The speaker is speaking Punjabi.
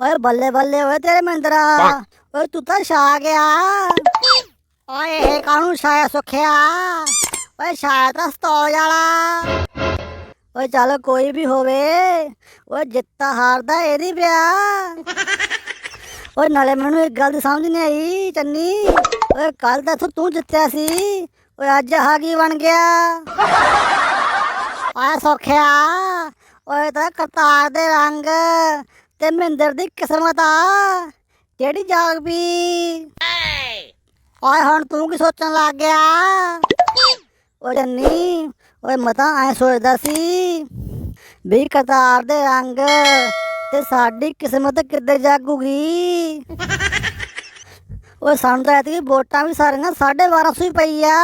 ਓਏ ਬੱਲੇ ਬੱਲੇ ਓਏ ਤੇਰੇ ਮੰਦਰਾ ਓਏ ਤੂੰ ਤਾਂ ਛਾ ਗਿਆ ਓਏ ਇਹ ਕਾਹਨੂੰ ਛਾਇਆ ਸੁਖਿਆ? ਓਏ ਛਾਇਆ ਤਾਂ ਸਤੌਜ ਵਾਲਾ। ਓਏ ਚੱਲ ਕੋਈ ਵੀ ਹੋਵੇ ਓਏ ਜਿੱਤਾ ਹਾਰਦਾ ਇਹਦੀ ਪਿਆ। ਓਏ ਨਾਲੇ ਮੈਨੂੰ ਇੱਕ ਗੱਲ ਦੀ ਸਮਝ ਨਹੀਂ ਆਈ ਚੰਨੀ। ਓਏ ਕੱਲ ਤਾਂ ਇੱਥੋਂ ਤੂੰ ਜਿੱਤਿਆ ਸੀ ਓਏ ਅੱਜ ਆਹ ਕੀ ਬਣ ਗਿਆ? ਓਏ ਸੋਖਿਆ। ਓਏ ਤਾਂ ਕਰਤਾਰ ਦੇ ਰੰਗ ਤੇ ਮਹਿੰਦਰ ਦੀ ਕਿਸਮਤ ਆ, ਜਿਹੜੀ ਜਾਗ ਪਈ ਓਏ ਹੁਣ ਤੂੰ ਕੀ ਸੋਚਣ ਲੱਗ ਗਿਆ? ਓਏ ਜੰਨੀ, ਓਏ ਮਤਾ ਐ ਸੋਚਦਾ ਸੀ ਵੀ ਕਤਾਰ ਦੇ ਰੰਗ ਤੇ ਸਾਡੀ ਕਿਸਮਤ ਕਿੱਧਰ ਜਾਗੂਗੀ? ਓਏ ਸਾਨੂੰ ਤਾਂ ਐਤਕੀ ਵੋਟਾਂ ਵੀ ਸਾਰੀਆਂ 1250 ਹੀ ਪਈ ਆ।